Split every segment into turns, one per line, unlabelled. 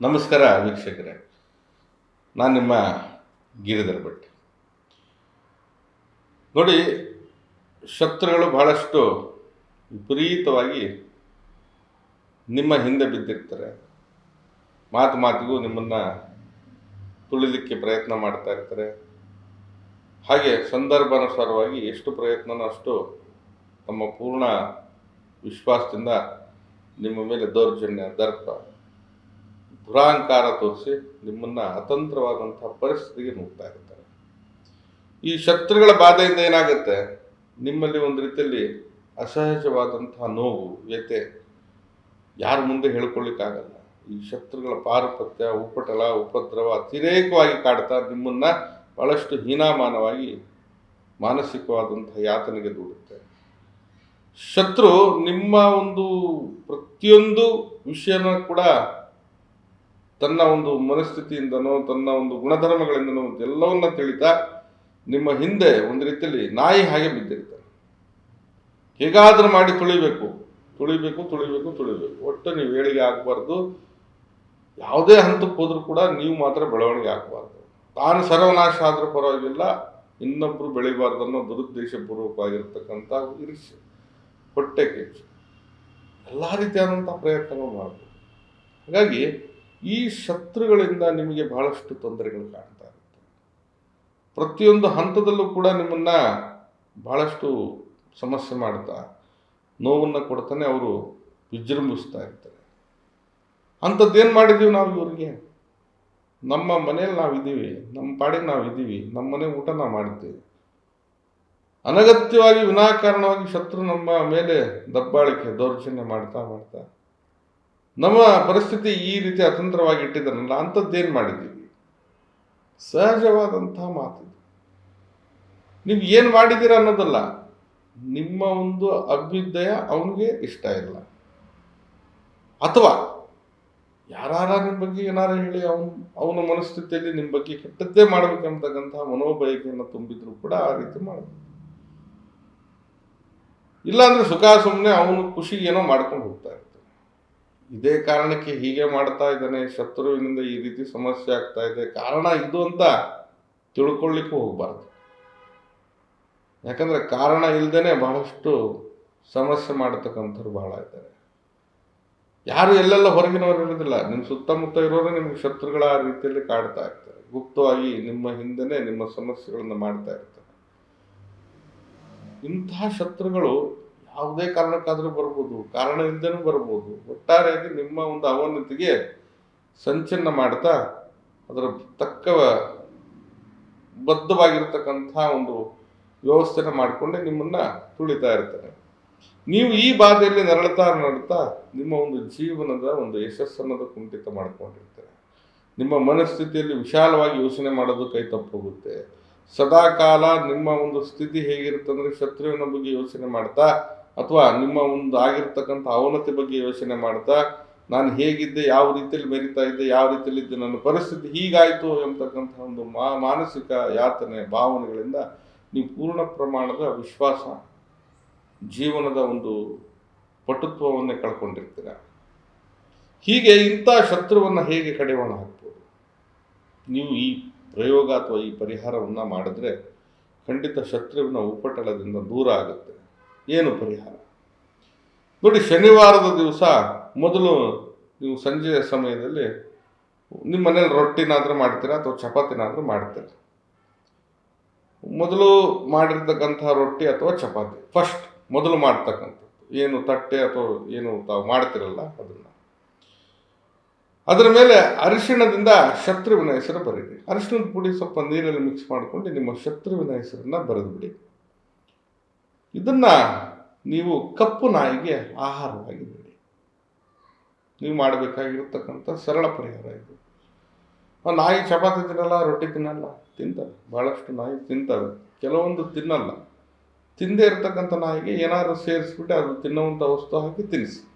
ನಮಸ್ಕಾರ ವೀಕ್ಷಕರೇ. ನಾನು ನಿಮ್ಮ ಗಿರಿಧರ್ ಭಟ್. ನೋಡಿ, ಶತ್ರುಗಳು ಬಹಳಷ್ಟು ವಿಪರೀತವಾಗಿ ನಿಮ್ಮ ಹಿಂದೆ ಬಿದ್ದಿರ್ತಾರೆ. ಮಾತು ಮಾತಿಗೂ ನಿಮ್ಮನ್ನು ತುಳಿಲಿಕ್ಕೆ ಪ್ರಯತ್ನ ಮಾಡ್ತಾ ಇರ್ತಾರೆ. ಹಾಗೆ ಸಂದರ್ಭಾನುಸಾರವಾಗಿ ಎಷ್ಟು ಪ್ರಯತ್ನನೋ ಅಷ್ಟು ತಮ್ಮ ಪೂರ್ಣ ವಿಶ್ವಾಸದಿಂದ ನಿಮ್ಮ ಮೇಲೆ ದೌರ್ಜನ್ಯ, ದರ್ಪ ದುರಾಂಕಾರ ತೋರಿಸಿ ನಿಮ್ಮನ್ನು ಅತಂತ್ರವಾದಂಥ ಪರಿಸ್ಥಿತಿಗೆ ನುಗ್ತಾ ಇರ್ತಾರೆ. ಈ ಶತ್ರುಗಳ ಬಾಧೆಯಿಂದ ಏನಾಗುತ್ತೆ? ನಿಮ್ಮಲ್ಲಿ ಒಂದು ರೀತಿಯಲ್ಲಿ ಅಸಹಜವಾದಂತಹ ನೋವು ವ್ಯತೆ ಯಾರ ಮುಂದೆ ಹೇಳ್ಕೊಳ್ಳಿಕ್ಕಾಗಲ್ಲ. ಈ ಶತ್ರುಗಳ ಪಾರುಪತ್ಯ ಉಪಟಲ ಉಪದ್ರವ ಅತಿರೇಕವಾಗಿ ಕಾಡ್ತಾ ನಿಮ್ಮನ್ನ ಬಹಳಷ್ಟು ಹೀನಾಮಾನವಾಗಿ ಮಾನಸಿಕವಾದಂತಹ ಯಾತನೆಗೆ ದೂಡುತ್ತೆ. ಶತ್ರು ನಿಮ್ಮ ಒಂದು ಪ್ರತಿಯೊಂದು ವಿಷಯನ ಕೂಡ ತನ್ನ ಒಂದು ಮನಸ್ಥಿತಿಯಿಂದನೋ, ತನ್ನ ಒಂದು ಗುಣಧರ್ಮಗಳಿಂದನೋ ಎಲ್ಲವನ್ನ ತಿಳಿತಾ ನಿಮ್ಮ ಹಿಂದೆ ಒಂದು ರೀತಿಯಲ್ಲಿ ನಾಯಿ ಹಾಗೆ ಬಿದ್ದಿರ್ತಾರೆ ಹೇಗಾದರೂ ಮಾಡಿ ತುಳಿಬೇಕು. ತುಳಿಬೇಕು ತುಳಿಬೇಕು ತುಳಿಬೇಕು. ಒಟ್ಟು ನೀವು ಏಳಿಗೆ ಆಗಬಾರ್ದು. ಯಾವುದೇ ಹಂತಕ್ಕೆ ಹೋದ್ರೂ ಕೂಡ ನೀವು ಮಾತ್ರ ಬೆಳವಣಿಗೆ ಆಗಬಾರ್ದು. ತಾನು ಸರ್ವನಾಶ ಆದರೂ ಪರವಾಗಿಲ್ಲ, ಇನ್ನೊಬ್ರು ಬೆಳಿಬಾರ್ದು ಅನ್ನೋ ದುರುದ್ದೇಶಪೂರ್ವಕವಾಗಿರ್ತಕ್ಕಂಥ ಇರಿಸಿ, ಹೊಟ್ಟೆ ಕೆಚ್ಚು. ಎಲ್ಲ ರೀತಿಯಾದಂಥ ಪ್ರಯತ್ನಗಳು ಮಾಡಬೇಕು ಹಾಗಾಗಿ ಈ ಶತ್ರುಗಳಿಂದ ನಿಮಗೆ ಬಹಳಷ್ಟು ತೊಂದರೆಗಳು ಕಾಣ್ತಾ ಇರುತ್ತೆ. ಪ್ರತಿಯೊಂದು ಹಂತದಲ್ಲೂ ಕೂಡ ನಿಮ್ಮನ್ನ ಬಹಳಷ್ಟು ಸಮಸ್ಯೆ ಮಾಡ್ತಾ ನೋವನ್ನು ಕೊಡ್ತಾನೆ ಅವರು ವಿಜೃಂಭಿಸ್ತಾ ಇರ್ತಾರೆ. ಅಂಥದ್ದೇನು ಮಾಡಿದ್ದೀವಿ ನಾವು ಇವರಿಗೆ? ನಮ್ಮ ಮನೇಲಿ ನಾವಿದ್ದೀವಿ, ನಮ್ಮ ಪಾಡಿಗೆ ನಾವು ಇದ್ದೀವಿ ನಮ್ಮ ಮನೆ ಊಟ ನಾವು ಮಾಡಿದ್ದೀವಿ ಅನಗತ್ಯವಾಗಿ ವಿನಾಕಾರಣವಾಗಿ ಶತ್ರು ನಮ್ಮ ಮೇಲೆ ದಬ್ಬಾಳಿಕೆ, ದೌರ್ಜನ್ಯ ಮಾಡ್ತಾ ಮಾಡ್ತಾ ನಮ್ಮ ಪರಿಸ್ಥಿತಿ ಈ ರೀತಿ ಅತಂತ್ರವಾಗಿ ಇಟ್ಟಿದ್ದಾರಲ್ಲ ಅಂಥದ್ದೇನು ಮಾಡಿದ್ದೀವಿ ಸಹಜವಾದಂತಹ ಮಾತು ನೀವು ಏನು ಮಾಡಿದ್ದೀರ ಅನ್ನೋದಲ್ಲ, ನಿಮ್ಮ ಒಂದು ಅಭ್ಯುದಯ ಅವನಿಗೆ ಇಷ್ಟ ಇಲ್ಲ. ಅಥವಾ ಯಾರಾರ ನಿಮ್ಮ ಬಗ್ಗೆ ಏನಾರ ಹೇಳಿ ಅವನು, ಅವನ ಮನಸ್ಥಿತಿಯಲ್ಲಿ ನಿಮ್ಮ ಬಗ್ಗೆ ಕೆಟ್ಟದ್ದೇ ಮಾಡಬೇಕಂತಕ್ಕಂತಹ ಮನೋಬಯಕೆಯನ್ನು ತುಂಬಿದ್ರು ಕೂಡ ಆ ರೀತಿ ಮಾಡಬೇಕು ಇಲ್ಲಾಂದ್ರೆ ಸುಖ ಸುಮ್ಮನೆ ಅವನು ಖುಷಿ ಏನೋ ಮಾಡ್ಕೊಂಡು ಹೋಗ್ತಾ ಇರ್ತಾನೆ. ಇದೇ ಕಾರಣಕ್ಕೆ ಹೀಗೆ ಮಾಡ್ತಾ ಇದ್ದಾನೆ, ಶತ್ರುವಿನಿಂದ ಈ ರೀತಿ ಸಮಸ್ಯೆ ಆಗ್ತಾ ಇದೆ. ಕಾರಣ ಇದು ಅಂತ ತಿಳ್ಕೊಳ್ಳಿಕ್ಕೂ ಹೋಗಬಾರ್ದು. ಯಾಕಂದ್ರೆ ಕಾರಣ ಇಲ್ದೇನೆ ಬಹಳಷ್ಟು ಸಮಸ್ಯೆ ಮಾಡತಕ್ಕಂಥವ್ರು ಬಹಳ ಇದ್ದಾರೆ. ಯಾರು ಎಲ್ಲೆಲ್ಲ ಹೊರಗಿನವರು ಇರೋದಿಲ್ಲ. ನಿಮ್ಮ ಸುತ್ತಮುತ್ತ ಇರೋರು ನಿಮ್ಗೆ ಶತ್ರುಗಳ ಆ ರೀತಿಯಲ್ಲಿ ಕಾಡ್ತಾ ಇರ್ತಾರೆ. ಗುಪ್ತವಾಗಿ ನಿಮ್ಮ ಹಿಂದೆನೇ ನಿಮ್ಮ ಸಮಸ್ಯೆಗಳನ್ನು ಮಾಡ್ತಾ ಇರ್ತಾರೆ. ಇಂತಹ ಶತ್ರುಗಳು ಯಾವುದೇ ಕಾರಣಕ್ಕಾದರೂ ಬರ್ಬೋದು ಕಾರಣ ಇಲ್ಲದೇನೂ ಬರ್ಬೋದು. ಒಟ್ಟಾರೆಯಾಗಿ ನಿಮ್ಮ ಒಂದು ಅವನತಿಗೆ ಸಂಚನ್ನ ಮಾಡ್ತಾ ಅದರ ತಕ್ಕ ಬದ್ಧವಾಗಿರ್ತಕ್ಕಂಥ ಒಂದು ವ್ಯವಸ್ಥೆನ ಮಾಡಿಕೊಂಡೆ ನಿಮ್ಮನ್ನ ತುಳಿತಾ ಇರ್ತಾರೆ. ನೀವು ಈ ಬಾಧೆಯಲ್ಲಿ ನರಳುತ್ತಾ ನರಳುತ್ತಾ ನಿಮ್ಮ ಒಂದು ಜೀವನದ ಒಂದು ಯಶಸ್ಸನ್ನೋದು ಕುಂಠಿತ ಮಾಡ್ಕೊಂಡಿರ್ತಾರೆ. ನಿಮ್ಮ ಮನಸ್ಥಿತಿಯಲ್ಲಿ ವಿಶಾಲವಾಗಿ ಯೋಚನೆ ಮಾಡೋದು ಕೈ ತಪ್ಪೋಗುತ್ತೆ. ಸದಾಕಾಲ ನಿಮ್ಮ ಒಂದು ಸ್ಥಿತಿ ಹೇಗಿರುತ್ತಂದ್ರೆ ಶತ್ರುವಿನ ಬಗ್ಗೆ ಯೋಚನೆ ಮಾಡ್ತಾ ಅಥವಾ ನಿಮ್ಮ ಒಂದು ಆಗಿರ್ತಕ್ಕಂಥ ಅವನತಿ ಬಗ್ಗೆ ಯೋಚನೆ ಮಾಡ್ತಾ, ನಾನು ಹೇಗಿದ್ದೆ, ಯಾವ ರೀತಿಯಲ್ಲಿ ಮೆರಿತಾ ಇದ್ದೆ, ಯಾವ ರೀತಿಯಲ್ಲಿ ಇದ್ದೆ, ನನ್ನ ಪರಿಸ್ಥಿತಿ ಹೀಗಾಯಿತು ಎಂಬತಕ್ಕಂಥ ಒಂದು ಮಾ, ಮಾನಸಿಕ ಯಾತನೆ, ಭಾವನೆಗಳಿಂದ ನೀವು ಪೂರ್ಣ ಪ್ರಮಾಣದ ವಿಶ್ವಾಸ, ಜೀವನದ ಒಂದು ಪಟುತ್ವವನ್ನೇ ಕಳ್ಕೊಂಡಿರ್ತೀರ. ಹೀಗೆ ಇಂಥ ಶತ್ರುವನ್ನು ಹೇಗೆ ಕಡಿವಾಣ ಹಾಕ್ಬೋದು? ನೀವು ಈ ಪ್ರಯೋಗ ಅಥವಾ ಈ ಪರಿಹಾರವನ್ನು ಮಾಡಿದ್ರೆ ಖಂಡಿತ ಶತ್ರುವಿನ ಉಪಟಳದಿಂದ ದೂರ ಆಗುತ್ತೆ. ಏನು ಪರಿಹಾರ? ನೋಡಿ, ಶನಿವಾರದ ದಿವಸ ಮೊದಲು ನೀವು ಸಂಜೆಯ ಸಮಯದಲ್ಲಿ ನಿಮ್ಮ ಮನೇಲಿ ರೊಟ್ಟಿನಾದರೂ ಮಾಡ್ತೀರಾ ಅಥವಾ ಚಪಾತಿನಾದರೂ ಮಾಡ್ತೀರಾ? ಮೊದಲು ಮಾಡಿರ್ತಕ್ಕಂತಹ ರೊಟ್ಟಿ ಅಥವಾ ಚಪಾತಿ? ಫಸ್ಟ್ ಮೊದಲು ಮಾಡ್ತಕ್ಕಂಥದ್ದು. ಏನು ತಟ್ಟೆ ಅಥವಾ ಏನು ತಾವು ಮಾಡ್ತಿರಲ್ಲ ಅದನ್ನು. ಅದರ ಮೇಲೆ ಅರಿಶಿಣದಿಂದ ಶತ್ರುವಿನ ಹೆಸರು ಬರೀರಿ. ಅರಿಶಿಣದ ಪುಡಿ ಸ್ವಲ್ಪ ನೀರಲ್ಲಿ ಮಿಕ್ಸ್ ಮಾಡಿಕೊಂಡು ನಿಮ್ಮ ಶತ್ರುವಿನ ಹೆಸರನ್ನ ಬರೆದುಬಿಡಿ. ಇದನ್ನ ನೀವು ಕಪ್ಪು ನಾಯಿಗೆ ಆಹಾರವಾಗಿ ಬಿಡಿ ನೀವು ಮಾಡಬೇಕಾಗಿರತಕ್ಕಂಥ ಸರಳ ಪರಿಹಾರ ಇದು. ಆ ನಾಯಿ ಚಪಾತಿ ತಿನ್ನಲ್ಲ, ರೊಟ್ಟಿ ತಿನ್ನಲ್ಲ, ತಿಂತವೆ. ಭಾಳಷ್ಟು ನಾಯಿ ತಿಂತವೆ. ಕೆಲವೊಂದು ತಿನ್ನಲ್ಲ. ತಿಂದೇ ಇರತಕ್ಕಂಥ ನಾಯಿಗೆ ಏನಾದರೂ ಸೇರಿಸ್ಬಿಟ್ಟು ಅದು ತಿನ್ನುವಂಥ ವಸ್ತು ಹಾಕಿ ತಿನ್ನಿಸಿ.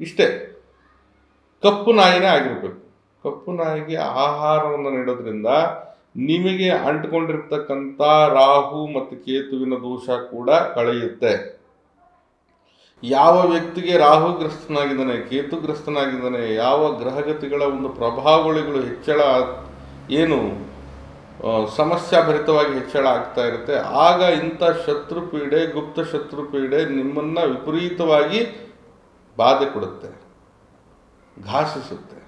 ಇಷ್ಟೇ. ಕಪ್ಪು ನಾಯಿನೇ ಆಗಿರಬೇಕು. ಕಪ್ಪು ನಾಯಿಗೆ ಆಹಾರವನ್ನು ನೀಡೋದ್ರಿಂದ ನಿಮಗೆ ಅಂಟಿಕೊಂಡಿರ್ತಕ್ಕಂಥ ರಾಹು ಮತ್ತು ಕೇತುವಿನ ದೋಷ ಕೂಡ ಕಳೆಯುತ್ತೆ. ಯಾವ ವ್ಯಕ್ತಿಗೆ ರಾಹುಗ್ರಸ್ತನಾಗಿದ್ದಾನೆ ಕೇತುಗ್ರಸ್ತನಾಗಿದ್ದಾನೆ ಯಾವ ಗ್ರಹಗತಿಗಳ ಒಂದು ಪ್ರಭಾವಳಿಗಳು ಹೆಚ್ಚಳ ಏನು ಸಮಸ್ಯೆಭರಿತವಾಗಿ ಹೆಚ್ಚಳ ಆಗ್ತಾ ಇರುತ್ತೆ, ಆಗ ಇಂಥ ಶತ್ರು ಪೀಡೆ ಗುಪ್ತ ಶತ್ರು ಪೀಡೆ ನಿಮ್ಮನ್ನ ವಿಪರೀತವಾಗಿ ಬಾಧೆ ಕೊಡುತ್ತೆ, ಘಾಸಿಸುತ್ತೆ.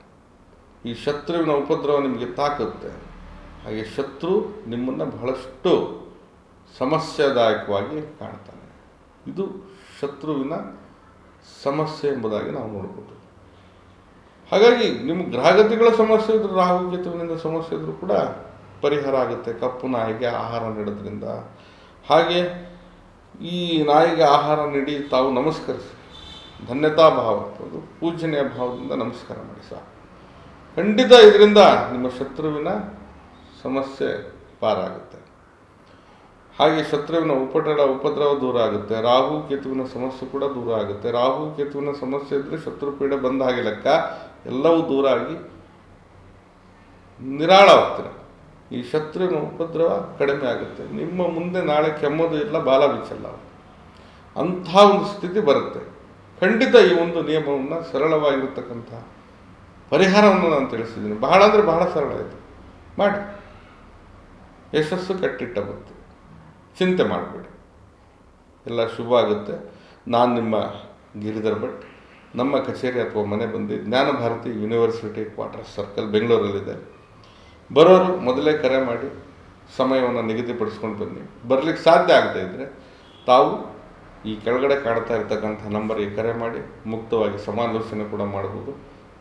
ಈ ಶತ್ರುವಿನ ಉಪದ್ರವ ನಿಮಗೆ ತಾಕುತ್ತೆ. ಹಾಗೆ ಶತ್ರು ನಿಮ್ಮನ್ನು ಬಹಳಷ್ಟು ಸಮಸ್ಯೆದಾಯಕವಾಗಿ ಕಾಣ್ತಾನೆ. ಇದು ಶತ್ರುವಿನ ಸಮಸ್ಯೆ ಎಂಬುದಾಗಿ ನಾವು ನೋಡ್ಬೋದು. ಹಾಗಾಗಿ ನಿಮ್ಮ ಗ್ರಹಗತಿಗಳ ಸಮಸ್ಯೆ ಇದ್ದರೂ ರಾಹು ಕೇತುವಿನಿಂದ ಸಮಸ್ಯೆ ಇದ್ದರೂ ಕೂಡ ಪರಿಹಾರ ಆಗುತ್ತೆ. ಕಪ್ಪು ನಾಯಿಗೆ ಆಹಾರ ನೀಡೋದ್ರಿಂದ. ಹಾಗೆ ಈ ನಾಯಿಗೆ ಆಹಾರ ನೀಡಿ ತಾವು ನಮಸ್ಕರಿಸಿ. ಧನ್ಯತಾ ಭಾವ ಅದು ಪೂಜನೀಯ ಭಾವದಿಂದ ನಮಸ್ಕಾರ ಮಾಡಿ ಸಾಕು. ಖಂಡಿತ ಇದರಿಂದ ನಿಮ್ಮ ಶತ್ರುವಿನ ಸಮಸ್ಯೆ ಪಾರಾಗುತ್ತೆ. ಹಾಗೆ ಶತ್ರುವಿನ ಉಪಟಳ, ಉಪದ್ರವ ದೂರ ಆಗುತ್ತೆ. ರಾಹು, ಕೇತುವಿನ ಸಮಸ್ಯೆ ಕೂಡ ದೂರ ಆಗುತ್ತೆ. ರಾಹು, ಕೇತುವಿನ ಸಮಸ್ಯೆ ಇದ್ದರೆ ಶತ್ರು ಪೀಡೆ ಬಂದ ಹಾಗೆ ಲೆಕ್ಕ ಎಲ್ಲವೂ ದೂರ ಆಗಿ ನಿರಾಳವಾಗ್ತೀರ. ಈ ಶತ್ರುವಿನ ಉಪದ್ರವ ಕಡಿಮೆ ಆಗುತ್ತೆ. ನಿಮ್ಮ ಮುಂದೆ ನಾಳೆ ಕೆಮ್ಮೋದು ಇಲ್ಲ, ಬಾಲ ಬಿಚ್ಚಲ್ಲ ಅಂಥ ಒಂದು ಸ್ಥಿತಿ ಬರುತ್ತೆ. ಖಂಡಿತ ಈ ಒಂದು ನಿಯಮವನ್ನು ಸರಳವಾಗಿರ್ತಕ್ಕಂಥ ಪರಿಹಾರವನ್ನು ನಾನು ತಿಳಿಸಿದ್ದೀನಿ. ಬಹಳ ಅಂದರೆ ಬಹಳ ಸರಳ ಇದು. ಮಾಡಿ. ಯಶಸ್ಸು ಕಟ್ಟಿಟ್ಟ ಬಂತು ಚಿಂತೆ ಮಾಡಬೇಡಿ. ಎಲ್ಲ ಶುಭ ಆಗುತ್ತೆ. ನಾನು ನಿಮ್ಮ ಗಿರಿಧರ್ ಭಟ್. ನಮ್ಮ ಕಚೇರಿ ಅಥವಾ ಮನೆ ಬಂದು Jnana Bharathi university quarter circle ಬೆಂಗಳೂರಲ್ಲಿದೆ. ಬರೋರು ಮೊದಲೇ ಕರೆ ಮಾಡಿ ಸಮಯವನ್ನು ನಿಗದಿಪಡಿಸ್ಕೊಂಡು ಬನ್ನಿ. ಬರಲಿಕ್ಕೆ ಸಾಧ್ಯ ಆಗದೇ ಇದ್ದರೆ ತಾವು ಈ ಕೆಳಗಡೆ ಕಾಣ್ತಾ ಇರ್ತಕ್ಕಂಥ ನಂಬರಿಗೆ ಕರೆ ಮಾಡಿ ಮುಕ್ತವಾಗಿ ಸಮಾಲೋಚನೆ ಕೂಡ ಮಾಡ್ಬೋದು.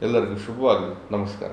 ಎಲ್ಲರಿಗೂ ಶುಭವಾಗಲಿ. ನಮಸ್ಕಾರ.